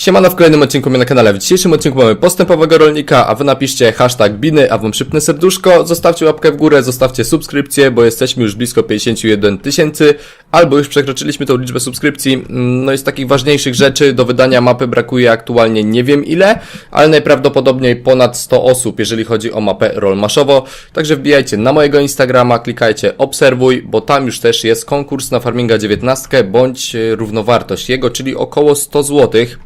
Siemano w kolejnym odcinku mnie na kanale. W dzisiejszym odcinku mamy postępowego rolnika, a wy napiszcie hashtag biny, a wam przypnę serduszko, zostawcie łapkę w górę, zostawcie subskrypcję, bo jesteśmy już blisko 51 tysięcy, albo już przekroczyliśmy tą liczbę subskrypcji. Mm, No i z takich ważniejszych rzeczy do wydania mapy brakuje aktualnie nie wiem ile, ale najprawdopodobniej ponad 100 osób, jeżeli chodzi o mapę Rollmaszowo. Także wbijajcie na mojego Instagrama, klikajcie obserwuj, bo tam już też jest konkurs na Farminga 19 bądź równowartość jego, czyli około 100 złotych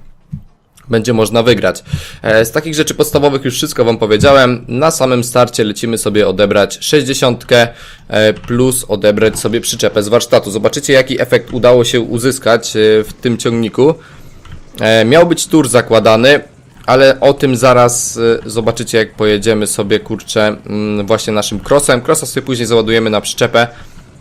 będzie można wygrać. E, Z takich rzeczy podstawowych już wszystko Wam powiedziałem. Na samym starcie lecimy sobie odebrać 60 e, plus odebrać sobie przyczepę z warsztatu. Zobaczycie jaki efekt udało się uzyskać e, w tym ciągniku. Miał być tur zakładany, ale o tym zaraz zobaczycie jak pojedziemy sobie kurczę mm, właśnie naszym crossem. Crossa sobie później załadujemy na przyczepę.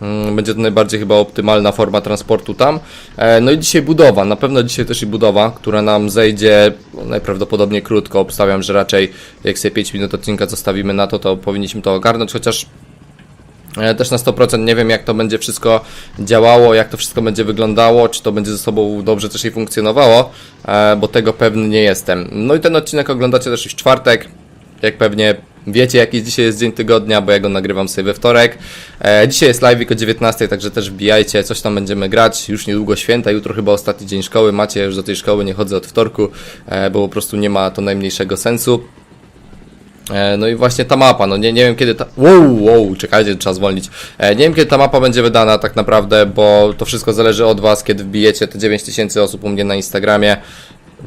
Mm, Będzie to najbardziej chyba optymalna forma transportu tam. E, No i dzisiaj budowa, na pewno dzisiaj też i budowa, która nam zejdzie no, najprawdopodobniej krótko. Obstawiam, że raczej jak sobie 5 minut odcinka zostawimy na to, to powinniśmy to ogarnąć, chociaż e, też na 100% nie wiem jak to będzie wszystko działało, jak to wszystko będzie wyglądało, czy to będzie ze sobą dobrze też i funkcjonowało, e, bo tego pewny nie jestem. No i ten odcinek oglądacie też już w czwartek, jak pewnie wiecie jaki dzisiaj jest dzień tygodnia, bo ja go nagrywam sobie we wtorek. E, dzisiaj jest live o 19, także też wbijajcie, coś tam będziemy grać. Już niedługo święta, jutro chyba ostatni dzień szkoły. Macie, już do tej szkoły nie chodzę od wtorku, e, bo po prostu nie ma to najmniejszego sensu. E, No i właśnie ta mapa, no nie, nie wiem kiedy ta... Wow, wow, czekajcie, trzeba zwolnić. E, Nie wiem kiedy ta mapa będzie wydana tak naprawdę, bo to wszystko zależy od was, kiedy wbijecie te 9000 osób u mnie na Instagramie.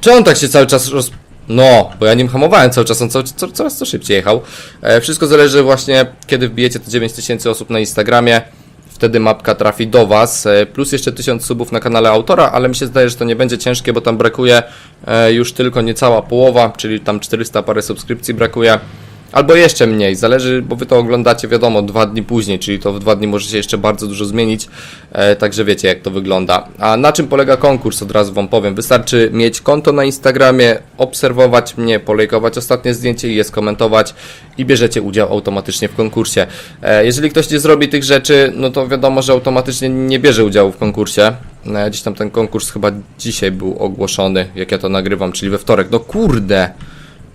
Czy on tak się cały czas roz... No, bo ja nim hamowałem cały czas, on co, co, coraz co szybciej jechał. E, Wszystko zależy właśnie, kiedy wbijecie te 9000 osób na Instagramie. Wtedy mapka trafi do Was, e, plus jeszcze 1000 subów na kanale autora, ale mi się zdaje, że to nie będzie ciężkie, bo tam brakuje e, już tylko niecała połowa, czyli tam 400 parę subskrypcji brakuje. Albo jeszcze mniej, zależy, bo wy to oglądacie, wiadomo, dwa dni później, czyli to w dwa dni może się jeszcze bardzo dużo zmienić, e, także wiecie jak to wygląda. A na czym polega konkurs, od razu wam powiem. Wystarczy mieć konto na Instagramie, obserwować mnie, polejkować ostatnie zdjęcie i je skomentować i bierzecie udział automatycznie w konkursie. E, jeżeli ktoś nie zrobi tych rzeczy, no to wiadomo, że automatycznie nie bierze udziału w konkursie. E, gdzieś tam ten konkurs chyba dzisiaj był ogłoszony, jak ja to nagrywam, czyli we wtorek. No kurde!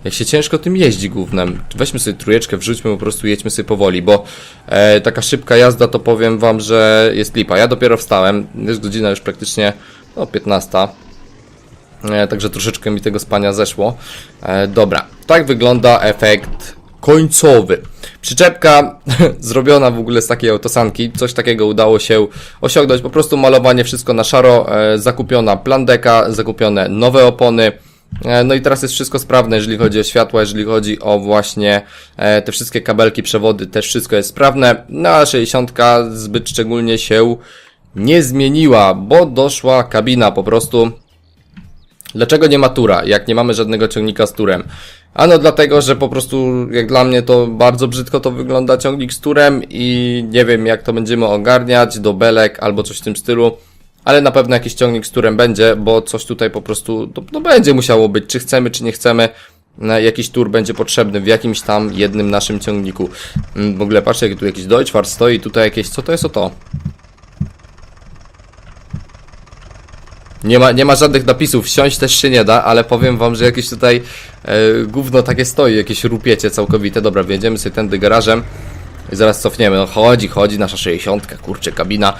Jak się ciężko tym jeździ głównym. Weźmy sobie trójeczkę, wrzućmy po prostu, jedźmy sobie powoli, bo e, taka szybka jazda to powiem wam, że jest lipa. Ja dopiero wstałem, jest godzina już praktycznie no, 15. E, także troszeczkę mi tego spania zeszło. E, dobra, tak wygląda efekt końcowy. Przyczepka zrobiona w ogóle z takiej autosanki, coś takiego udało się osiągnąć, po prostu malowanie wszystko na szaro, e, zakupiona plandeka, zakupione nowe opony, No i teraz jest wszystko sprawne, jeżeli chodzi o światła, jeżeli chodzi o właśnie e, te wszystkie kabelki, przewody, też wszystko jest sprawne. No a 60 zbyt szczególnie się nie zmieniła, bo doszła kabina po prostu. Dlaczego nie ma tura, jak nie mamy żadnego ciągnika z turem? Ano dlatego, że po prostu jak dla mnie to bardzo brzydko to wygląda ciągnik z turem i nie wiem jak to będziemy ogarniać do belek albo coś w tym stylu. Ale na pewno jakiś ciągnik z turem będzie, bo coś tutaj po prostu no, no będzie musiało być, czy chcemy, czy nie chcemy. Jakiś tur będzie potrzebny w jakimś tam jednym naszym ciągniku. Mm, W ogóle patrzcie, jak tu jakiś Deutschfahrt stoi, tutaj jakieś, co to jest o to? Nie ma, nie ma żadnych napisów, wsiąść też się nie da, ale powiem wam, że jakieś tutaj e, gówno takie stoi, jakieś rupiecie całkowite. Dobra, wjedziemy sobie tędy garażem i zaraz cofniemy. No chodzi, chodzi, nasza 60, kurczę, kabina.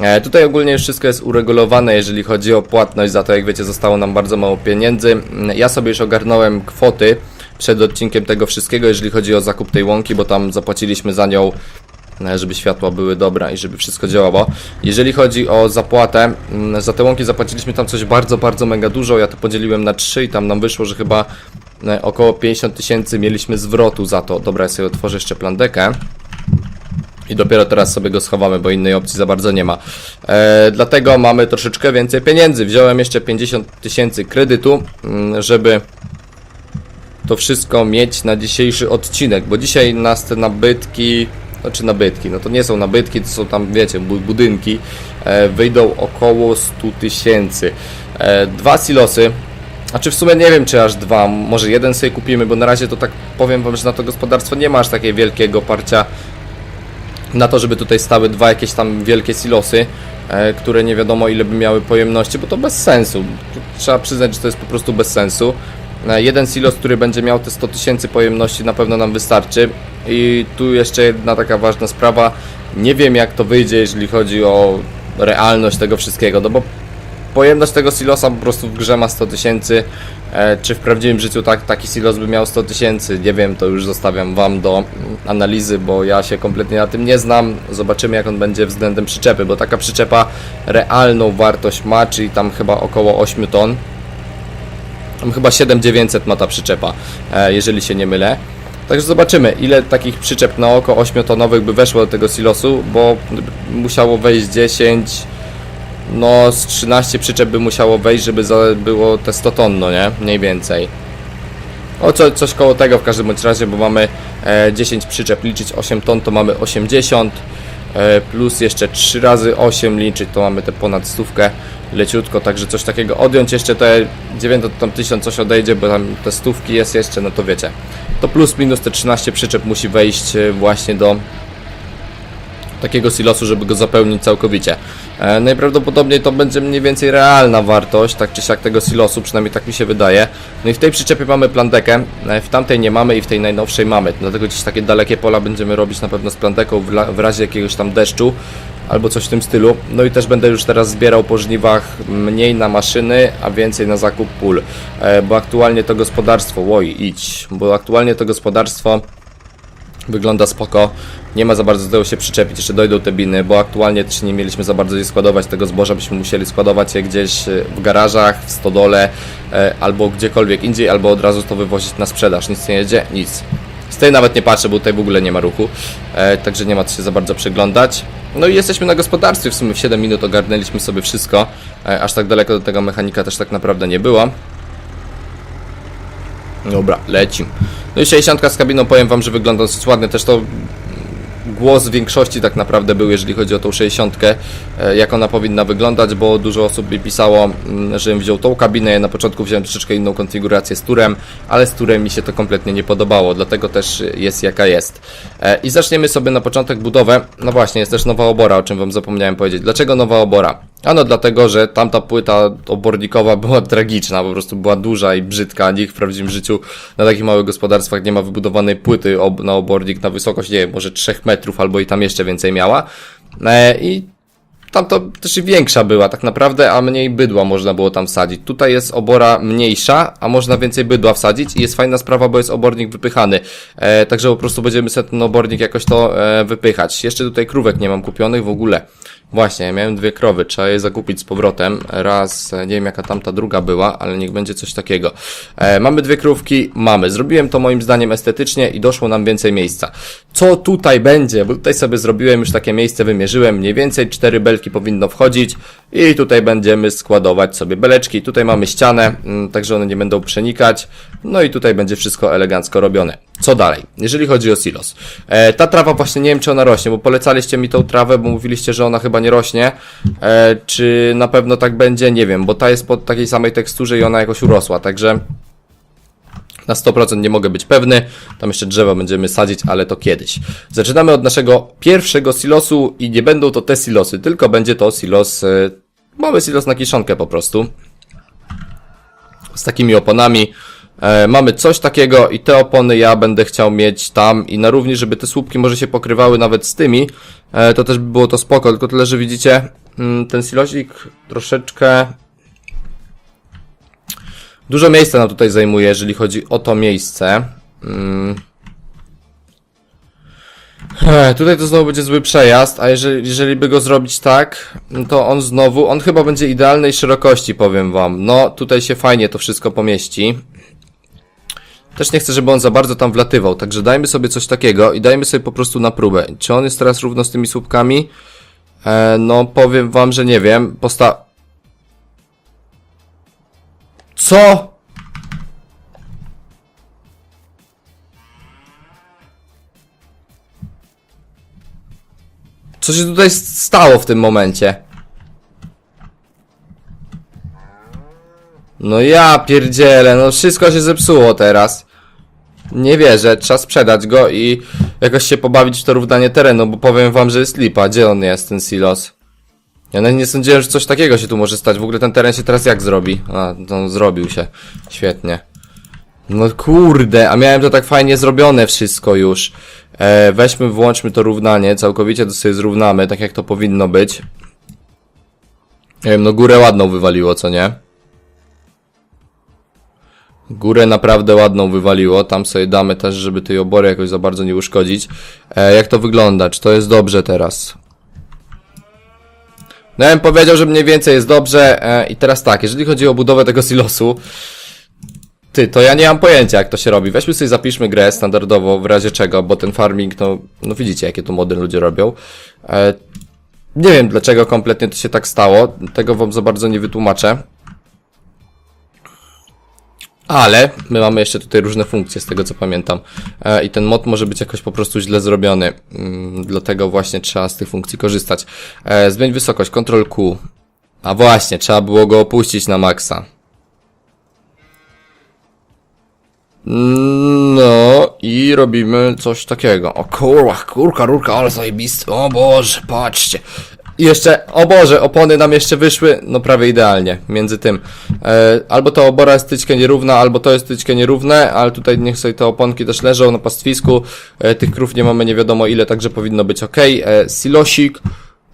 E, tutaj ogólnie już wszystko jest uregulowane, jeżeli chodzi o płatność za to, jak wiecie, zostało nam bardzo mało pieniędzy. Mm, Ja sobie już ogarnąłem kwoty przed odcinkiem tego wszystkiego, jeżeli chodzi o zakup tej łąki, bo tam zapłaciliśmy za nią e, żeby światła były dobra i żeby wszystko działało. Jeżeli chodzi o zapłatę, mm, za te łąki zapłaciliśmy tam coś bardzo, bardzo mega dużo. Ja to podzieliłem na 3 i tam nam wyszło, że chyba e, około 50 tysięcy mieliśmy zwrotu za to. Dobra, ja sobie otworzę jeszcze plandekę. I dopiero teraz sobie go schowamy, bo innej opcji za bardzo nie ma. E, dlatego mamy troszeczkę więcej pieniędzy. Wziąłem jeszcze 50 tysięcy kredytu, mm, żeby to wszystko mieć na dzisiejszy odcinek, bo dzisiaj nas te nabytki, znaczy nabytki, no to nie są nabytki, to są tam, wiecie, bu- budynki, e, wyjdą około 100 tysięcy. E, dwa silosy, a czy w sumie nie wiem, czy aż dwa, może jeden sobie kupimy, bo na razie to tak powiem wam, że na to gospodarstwo nie ma aż takiego wielkiego parcia na to, żeby tutaj stały dwa jakieś tam wielkie silosy. e, które nie wiadomo ile by miały pojemności, bo to bez sensu. Trzeba przyznać, że to jest po prostu bez sensu. E, Jeden silos, który będzie miał te 100 tysięcy pojemności na pewno nam wystarczy. I tu jeszcze jedna taka ważna sprawa. Nie wiem jak to wyjdzie, jeżeli chodzi o realność tego wszystkiego, no bo pojemność tego silosa po prostu w grze ma 100 tysięcy. E, czy w prawdziwym życiu tak, taki silos by miał 100 tysięcy? Nie wiem, to już zostawiam Wam do analizy, bo ja się kompletnie na tym nie znam. Zobaczymy, jak on będzie względem przyczepy, bo taka przyczepa realną wartość ma, czyli tam chyba około 8 ton. Tam chyba 7900 ma ta przyczepa, e, jeżeli się nie mylę. Także zobaczymy, ile takich przyczep na oko 8-tonowych by weszło do tego silosu, bo musiało wejść 10, no z 13 przyczep by musiało wejść, żeby było te 100 ton, no nie? Mniej więcej. O, co, coś koło tego w każdym bądź razie, bo mamy e, 10 przyczep, liczyć 8 ton to mamy 80, e, plus jeszcze 3 razy 8 liczyć to mamy te ponad stówkę leciutko, także coś takiego. Odjąć jeszcze te 9 to tam 1000 coś odejdzie, bo tam te stówki jest jeszcze, no to wiecie. To plus minus te 13 przyczep musi wejść e, właśnie do takiego silosu, żeby go zapełnić całkowicie. E, najprawdopodobniej to będzie mniej więcej realna wartość, tak czy siak tego silosu, przynajmniej tak mi się wydaje. No i w tej przyczepie mamy plantekę, e, w tamtej nie mamy i w tej najnowszej mamy, dlatego gdzieś takie dalekie pola będziemy robić na pewno z planteką w, la- w razie jakiegoś tam deszczu albo coś w tym stylu. No i też będę już teraz zbierał po żniwach mniej na maszyny, a więcej na zakup pól, e, bo aktualnie to gospodarstwo, oj idź, bo aktualnie to gospodarstwo wygląda spoko. Nie ma za bardzo do tego się przyczepić, jeszcze dojdą te biny, bo aktualnie też nie mieliśmy za bardzo gdzie składować tego zboża, byśmy musieli składować je gdzieś e, w garażach, w stodole, e, albo gdziekolwiek indziej, albo od razu to wywozić na sprzedaż. Nic nie jedzie, nic. Z tej nawet nie patrzę, bo tutaj w ogóle nie ma ruchu, e, także nie ma co się za bardzo przyglądać. No i jesteśmy na gospodarstwie, w sumie w 7 minut ogarnęliśmy sobie wszystko, aż tak daleko do tego mechanika też tak naprawdę nie było. Dobra, lecim. No i 60 z kabiną powiem wam, że wygląda dosyć ładnie. Też to głos większości tak naprawdę był, jeżeli chodzi o tą 60, e, jak ona powinna wyglądać, bo dużo osób mi pisało, mm, żebym wziął tą kabinę. Ja na początku wziąłem troszeczkę inną konfigurację z turem, ale z turem mi się to kompletnie nie podobało, dlatego też jest jaka jest. E, I zaczniemy sobie na początek budowę. No właśnie, jest też nowa obora, o czym wam zapomniałem powiedzieć. Dlaczego nowa obora? Ano dlatego, że tamta płyta obornikowa była tragiczna, po prostu była duża i brzydka. Nikt w prawdziwym życiu na takich małych gospodarstwach nie ma wybudowanej płyty ob na obornik na wysokość, nie wiem, może 3 metrów albo i tam jeszcze więcej miała. E, I tam to też i większa była tak naprawdę, a mniej bydła można było tam wsadzić. Tutaj jest obora mniejsza, a można więcej bydła wsadzić i jest fajna sprawa, bo jest obornik wypychany. E, także po prostu będziemy sobie ten obornik jakoś to e, wypychać. Jeszcze tutaj krówek nie mam kupionych w ogóle. Właśnie, miałem dwie krowy, trzeba je zakupić z powrotem. Raz, e, nie wiem jaka tamta druga była, ale niech będzie coś takiego. E, mamy dwie krówki, mamy. Zrobiłem to moim zdaniem estetycznie i doszło nam więcej miejsca. Co tutaj będzie? Bo tutaj sobie zrobiłem już takie miejsce, wymierzyłem. Mniej więcej cztery belki powinno wchodzić i tutaj będziemy składować sobie beleczki. Tutaj mamy ścianę, mm, także one nie będą przenikać. No i tutaj będzie wszystko elegancko robione. Co dalej? Jeżeli chodzi o silos. E, ta trawa właśnie nie wiem czy ona rośnie, bo polecaliście mi tą trawę, bo mówiliście, że ona chyba nie rośnie. E, czy na pewno tak będzie? Nie wiem, bo ta jest pod takiej samej teksturze i ona jakoś urosła, także na 100% nie mogę być pewny. Tam jeszcze drzewa będziemy sadzić, ale to kiedyś. Zaczynamy od naszego pierwszego silosu i nie będą to te silosy, tylko będzie to silos, e, mały silos na kiszonkę po prostu. Z takimi oponami. E, mamy coś takiego i te opony ja będę chciał mieć tam i na równi, żeby te słupki może się pokrywały nawet z tymi, e, to też by było to spoko, tylko tyle, że widzicie, mm, ten silosik troszeczkę Dużo miejsca nam tutaj zajmuje, jeżeli chodzi o to miejsce. Mm. Ech, Tutaj to znowu będzie zły przejazd, a jeżeli, jeżeli by go zrobić tak, to on znowu, on chyba będzie idealnej szerokości, powiem wam. No, tutaj się fajnie to wszystko pomieści. Też nie chcę, żeby on za bardzo tam wlatywał, także dajmy sobie coś takiego i dajmy sobie po prostu na próbę. Czy on jest teraz równo z tymi słupkami? E, no, powiem wam, że nie wiem. Posta... Co? Co się tutaj stało w tym momencie? No ja pierdzielę, no wszystko się zepsuło teraz. Nie wierzę, trzeba sprzedać go i jakoś się pobawić w to równanie terenu, bo powiem wam, że jest lipa. Gdzie on jest, ten silos? Ja nawet nie sądziłem, że coś takiego się tu może stać. W ogóle ten teren się teraz jak zrobi? A, to zrobił się. Świetnie. No kurde, a miałem to tak fajnie zrobione wszystko już. E, weźmy, włączmy to równanie, całkowicie to sobie zrównamy, tak jak to powinno być. Nie wiem, no górę ładną wywaliło, co nie? Górę naprawdę ładną wywaliło, tam sobie damy też, żeby tej obory jakoś za bardzo nie uszkodzić. E, jak to wygląda? Czy to jest dobrze teraz? No ja bym powiedział, że mniej więcej jest dobrze e, i teraz tak, jeżeli chodzi o budowę tego silosu, ty, to ja nie mam pojęcia jak to się robi. Weźmy sobie zapiszmy grę standardowo w razie czego, bo ten farming, no, no widzicie jakie tu mody ludzie robią. E, nie wiem dlaczego kompletnie to się tak stało, tego wam za bardzo nie wytłumaczę. Ale my mamy jeszcze tutaj różne funkcje z tego co pamiętam. E, I ten mod może być jakoś po prostu źle zrobiony. Mm, dlatego właśnie trzeba z tych funkcji korzystać. E, zmień wysokość, Ctrl Q. A właśnie, trzeba było go opuścić na maksa. No i robimy coś takiego. O kurwa, kurka, rurka, ale zajebisty. O Boże, patrzcie. I jeszcze, o Boże, opony nam jeszcze wyszły, no prawie idealnie, między tym. E, albo ta obora jest tyczkę nierówna, albo to jest tyczkę nierówne, ale tutaj niech sobie te oponki też leżą na pastwisku. E, tych krów nie mamy nie wiadomo ile, także powinno być ok. E, silosik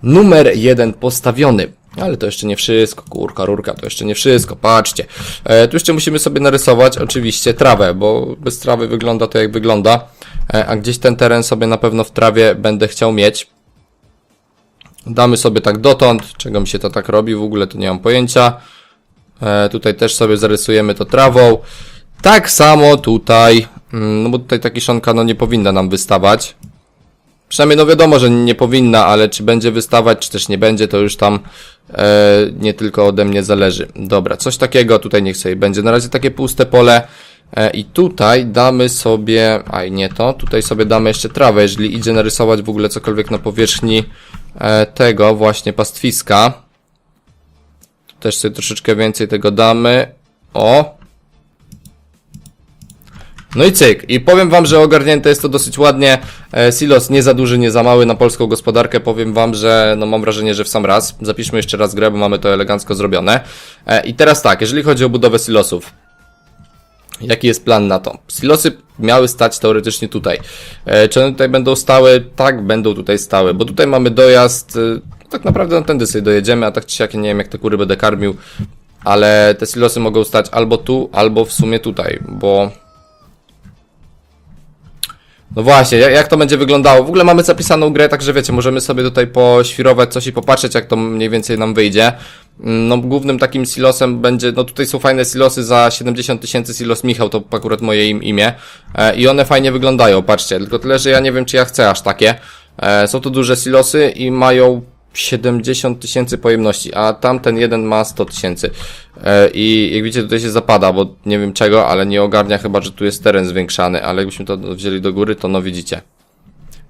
numer jeden postawiony. Ale to jeszcze nie wszystko, kurka, rurka, to jeszcze nie wszystko, patrzcie. E, tu jeszcze musimy sobie narysować oczywiście trawę, bo bez trawy wygląda to jak wygląda. E, a gdzieś ten teren sobie na pewno w trawie będę chciał mieć. Damy sobie tak dotąd, czego mi się to tak robi, w ogóle to nie mam pojęcia. E, tutaj też sobie zarysujemy to trawą. Tak samo tutaj, mm, no bo tutaj ta kiszonka no nie powinna nam wystawać. Przynajmniej no wiadomo, że nie powinna, ale czy będzie wystawać, czy też nie będzie, to już tam e, nie tylko ode mnie zależy. Dobra, coś takiego tutaj niech sobie będzie. Na razie takie puste pole. E, I tutaj damy sobie, aj nie to, tutaj sobie damy jeszcze trawę, jeżeli idzie narysować w ogóle cokolwiek na powierzchni e, tego właśnie pastwiska. Też sobie troszeczkę więcej tego damy. O, no i cyk. I powiem wam, że ogarnięte jest to dosyć ładnie. E, Silos nie za duży, nie za mały na polską gospodarkę. Powiem wam, że no mam wrażenie, że w sam raz. Zapiszmy jeszcze raz grę, bo mamy to elegancko zrobione. I teraz tak, jeżeli chodzi o budowę silosów. Jaki jest plan na to? Silosy miały stać teoretycznie tutaj. E, czy one tutaj będą stały? Tak, będą tutaj stały, bo tutaj mamy dojazd. E, tak naprawdę na tędy sobie dojedziemy, a tak czy siak nie wiem jak te kury będę karmił. Ale te silosy mogą stać albo tu, albo w sumie tutaj, bo no właśnie, jak to będzie wyglądało? W ogóle mamy zapisaną grę, także wiecie, możemy sobie tutaj poświrować coś i popatrzeć, jak to mniej więcej nam wyjdzie. No, głównym takim silosem będzie, no tutaj są fajne silosy za 70 tysięcy, silos Michał, to akurat moje im, imię. E, I one fajnie wyglądają, patrzcie, tylko tyle, że ja nie wiem, czy ja chcę aż takie. E, są to duże silosy i mają 70 tysięcy pojemności, a tamten jeden ma 100 tysięcy. E, I jak widzicie, tutaj się zapada, bo nie wiem czego, ale nie ogarnia chyba, że tu jest teren zwiększany, ale jakbyśmy to wzięli do góry, to no widzicie.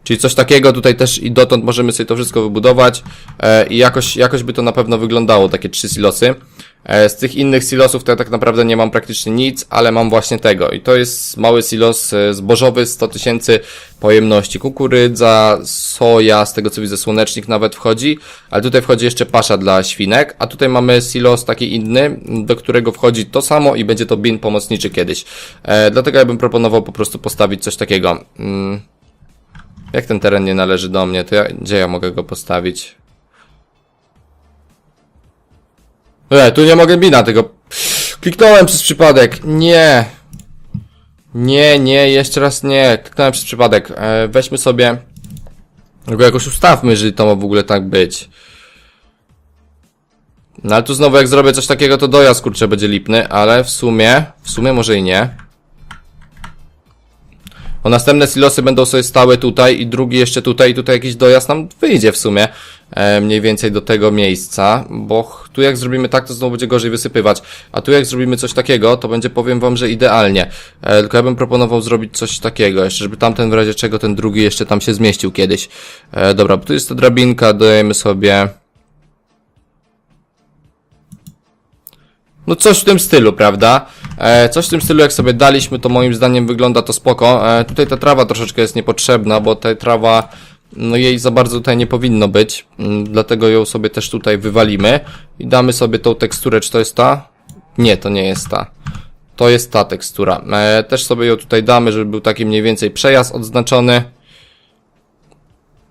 Czyli coś takiego tutaj też i dotąd możemy sobie to wszystko wybudować e, i jakoś, jakoś by to na pewno wyglądało, takie trzy silosy. E, z tych innych silosów to ja tak naprawdę nie mam praktycznie nic, ale mam właśnie tego. I to jest mały silos e, zbożowy, 100 tysięcy pojemności. Kukurydza, soja, z tego co widzę słonecznik nawet wchodzi, ale tutaj wchodzi jeszcze pasza dla świnek, a tutaj mamy silos taki inny, do którego wchodzi to samo i będzie to bin pomocniczy kiedyś. E, dlatego ja bym proponował po prostu postawić coś takiego. Mm. Jak ten teren nie należy do mnie, to ja, gdzie ja mogę go postawić? E, tu nie mogę bina tego. Kliknąłem przez przypadek. Nie. Nie, nie, jeszcze raz nie. Kliknąłem przez przypadek. E, weźmy sobie. Go jakoś ustawmy, jeżeli to ma w ogóle tak być. No ale tu znowu jak zrobię coś takiego, to dojazd kurczę będzie lipny, ale w sumie, w sumie może i nie. Bo następne silosy będą sobie stały tutaj i drugi jeszcze tutaj i tutaj jakiś dojazd nam wyjdzie w sumie e, mniej więcej do tego miejsca, bo tu jak zrobimy tak, to znowu będzie gorzej wysypywać, a tu jak zrobimy coś takiego, to będzie powiem wam, że idealnie. E, tylko ja bym proponował zrobić coś takiego, jeszcze żeby tamten w razie czego ten drugi jeszcze tam się zmieścił kiedyś. E, dobra, bo tu jest ta drabinka, dajemy sobie... No coś w tym stylu, prawda? E, coś w tym stylu, jak sobie daliśmy, to moim zdaniem wygląda to spoko. E, tutaj ta trawa troszeczkę jest niepotrzebna, bo ta trawa No jej za bardzo tutaj nie powinno być, mm, dlatego ją sobie też tutaj wywalimy i damy sobie tą teksturę, czy to jest ta? Nie, to nie jest ta. To jest ta tekstura. E, też sobie ją tutaj damy, żeby był taki mniej więcej przejazd odznaczony.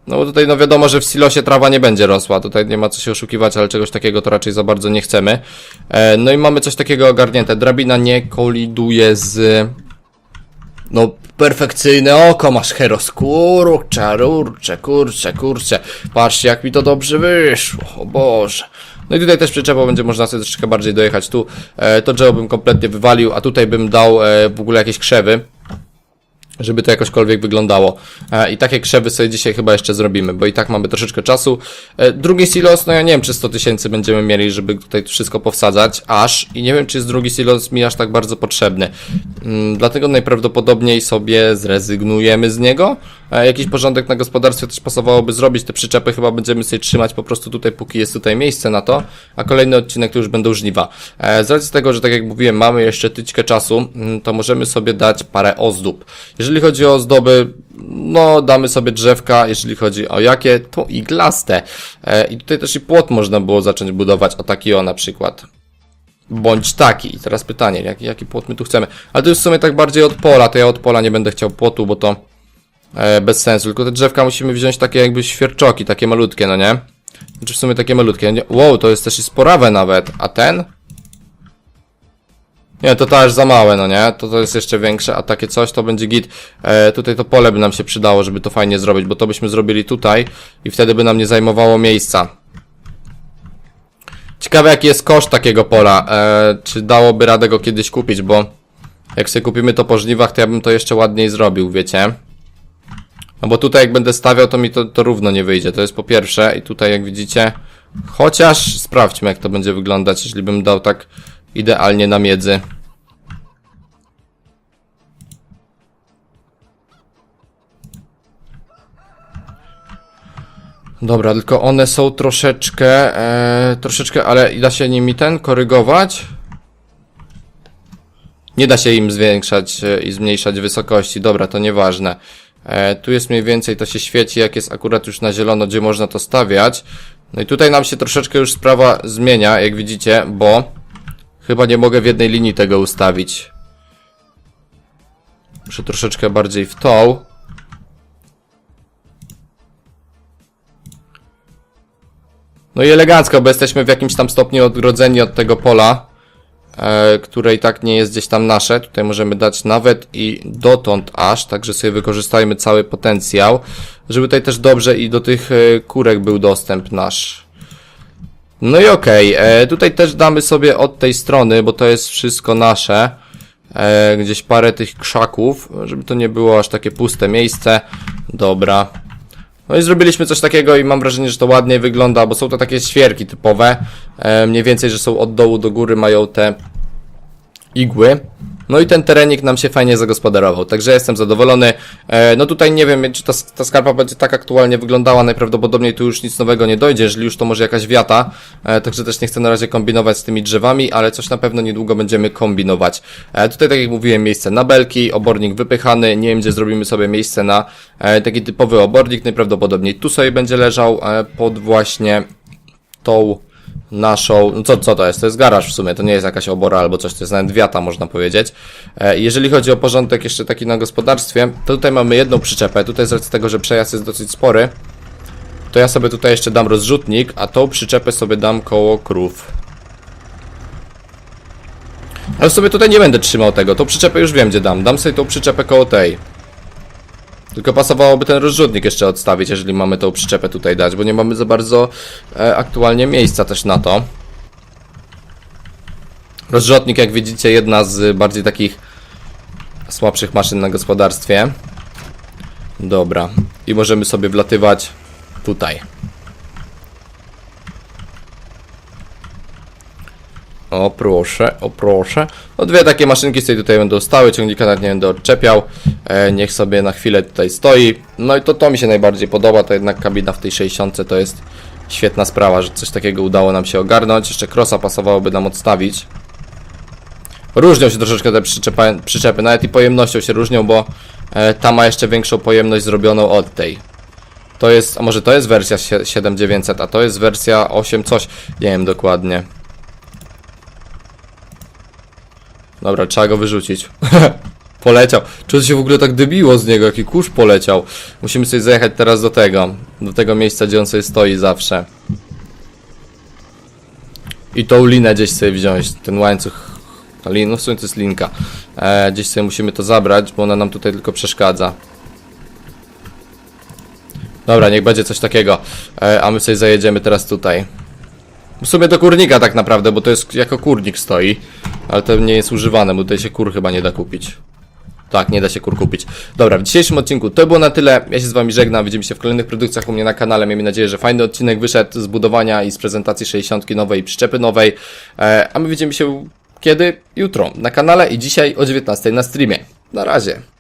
No bo tutaj no wiadomo, że w silosie trawa nie będzie rosła, tutaj nie ma co się oszukiwać, ale czegoś takiego to raczej za bardzo nie chcemy. E, no i mamy coś takiego ogarnięte, drabina nie koliduje z... No, perfekcyjne oko. Masz, Heros, kurczę, kurczę, kurczę, kurczę, patrzcie jak mi to dobrze wyszło, o Boże. No i tutaj też przyczepą będzie można sobie troszeczkę bardziej dojechać. Tu, e, to drzewo bym kompletnie wywalił, a tutaj bym dał e, w ogóle jakieś krzewy żeby to jakośkolwiek wyglądało. E, I takie krzewy sobie dzisiaj chyba jeszcze zrobimy, bo i tak mamy troszeczkę czasu. E, drugi silos, no ja nie wiem, czy 100 tysięcy będziemy mieli, żeby tutaj wszystko powsadzać, aż. I nie wiem, czy jest drugi silos mi aż tak bardzo potrzebny. Mm, dlatego najprawdopodobniej sobie zrezygnujemy z niego. Jakiś porządek na gospodarstwie też pasowałoby zrobić. Te przyczepy chyba będziemy sobie trzymać po prostu tutaj, póki jest tutaj miejsce na to. A kolejny odcinek to już będą żniwa. E, z racji tego, że tak jak mówiłem, mamy jeszcze tyćkę czasu, mm, to możemy sobie dać parę ozdób. Jeżeli chodzi o ozdoby, no damy sobie drzewka, jeżeli chodzi o jakie, to iglaste. E, I tutaj też i płot można było zacząć budować, o taki o na przykład. Bądź taki. I teraz pytanie, jaki, jaki płot my tu chcemy? Ale to jest w sumie tak bardziej od pola, to ja od pola nie będę chciał płotu, bo to bez sensu. Tylko te drzewka musimy wziąć takie jakby świerczoki, takie malutkie, no nie? Znaczy w sumie takie malutkie. Wow, to jest też i sporawe nawet. A ten? Nie, to aż za małe, no nie? To to jest jeszcze większe, a takie coś to będzie git. E, tutaj to pole by nam się przydało, żeby to fajnie zrobić, bo to byśmy zrobili tutaj i wtedy by nam nie zajmowało miejsca. Ciekawe jaki jest koszt takiego pola. E, czy dałoby radę go kiedyś kupić, bo jak sobie kupimy to po żniwach, to ja bym to jeszcze ładniej zrobił, wiecie? No bo tutaj jak będę stawiał, to mi to, to równo nie wyjdzie. To jest po pierwsze i tutaj jak widzicie, chociaż sprawdźmy jak to będzie wyglądać, jeśli bym dał tak idealnie na miedzy. Dobra, tylko one są troszeczkę, e, troszeczkę, ale da się nimi ten korygować? Nie da się im zwiększać e, i zmniejszać wysokości. Dobra, to nieważne. E, tu jest mniej więcej, to się świeci, jak jest akurat już na zielono, gdzie można to stawiać. No i tutaj nam się troszeczkę już sprawa zmienia, jak widzicie, bo chyba nie mogę w jednej linii tego ustawić. Muszę troszeczkę bardziej w tą. No i elegancko, bo jesteśmy w jakimś tam stopniu odgrodzeni od tego pola, które i tak nie jest gdzieś tam nasze. Tutaj możemy dać nawet i dotąd aż, także sobie wykorzystajmy cały potencjał, żeby tutaj też dobrze i do tych e, kurek był dostęp nasz. No i okej, e, tutaj też damy sobie od tej strony, bo to jest wszystko nasze, e, gdzieś parę tych krzaków, żeby to nie było aż takie puste miejsce. Dobra. No i zrobiliśmy coś takiego i mam wrażenie, że to ładniej wygląda, bo są to takie świerki typowe. E, mniej więcej, że są od dołu do góry, mają te igły. No i ten terenik nam się fajnie zagospodarował, także jestem zadowolony. E, no tutaj nie wiem, czy ta, ta skarpa będzie tak aktualnie wyglądała, najprawdopodobniej tu już nic nowego nie dojdzie, jeżeli już to może jakaś wiata, e, także też nie chcę na razie kombinować z tymi drzewami, ale coś na pewno niedługo będziemy kombinować. E, tutaj tak jak mówiłem, miejsce na belki, obornik wypychany, nie wiem gdzie zrobimy sobie miejsce na taki typowy obornik, najprawdopodobniej tu sobie będzie leżał pod właśnie tą naszą, no co, co to jest? To jest garaż w sumie, to nie jest jakaś obora albo coś, to jest nawet wiata, można powiedzieć. E, jeżeli chodzi o porządek jeszcze taki na gospodarstwie, to tutaj mamy jedną przyczepę, tutaj z racji tego, że przejazd jest dosyć spory, to ja sobie tutaj jeszcze dam rozrzutnik, a tą przyczepę sobie dam koło krów. Ale sobie tutaj nie będę trzymał tego, tą przyczepę już wiem gdzie dam, dam sobie tą przyczepę koło tej. Tylko pasowałoby ten rozrzutnik jeszcze odstawić, jeżeli mamy tą przyczepę tutaj dać, bo nie mamy za bardzo e, aktualnie miejsca też na to. Rozrzutnik, jak widzicie, jedna z bardziej takich słabszych maszyn na gospodarstwie. Dobra. I możemy sobie wlatywać tutaj. O proszę, o proszę. No dwie takie maszynki sobie tutaj będą stały, ciągnika nawet nie będę odczepiał. E, niech sobie na chwilę tutaj stoi. No i to to mi się najbardziej podoba, to jednak kabina w tej 60 to jest świetna sprawa, że coś takiego udało nam się ogarnąć. Jeszcze krosa pasowałoby nam odstawić. Różnią się troszeczkę te przyczepy, przyczepy, nawet i pojemnością się różnią, bo e, ta ma jeszcze większą pojemność zrobioną od tej. to jest, a może to jest wersja sie- 7900, a to jest wersja 8 coś, nie wiem dokładnie. Dobra, trzeba go wyrzucić. poleciał. Czy się w ogóle tak dybiło z niego, jaki kurz poleciał. Musimy sobie zajechać teraz do tego, do tego miejsca, gdzie on sobie stoi zawsze. I tą linę gdzieś sobie wziąć, ten łańcuch. Lin, no w sumie to jest linka. E, gdzieś sobie musimy to zabrać, bo ona nam tutaj tylko przeszkadza. Dobra, niech będzie coś takiego. E, a my sobie zajedziemy teraz tutaj. W sumie do kurnika tak naprawdę, bo to jest jako kurnik stoi. Ale to nie jest używane, bo tutaj się kur chyba nie da kupić. Tak, nie da się kur kupić. Dobra, w dzisiejszym odcinku to było na tyle. Ja się z wami żegnam. Widzimy się w kolejnych produkcjach u mnie na kanale. Miejmy nadzieję, że fajny odcinek wyszedł z budowania i z prezentacji 60 nowej i przyczepy nowej. E, a my widzimy się kiedy? Jutro na kanale i dzisiaj o 19 na streamie. Na razie.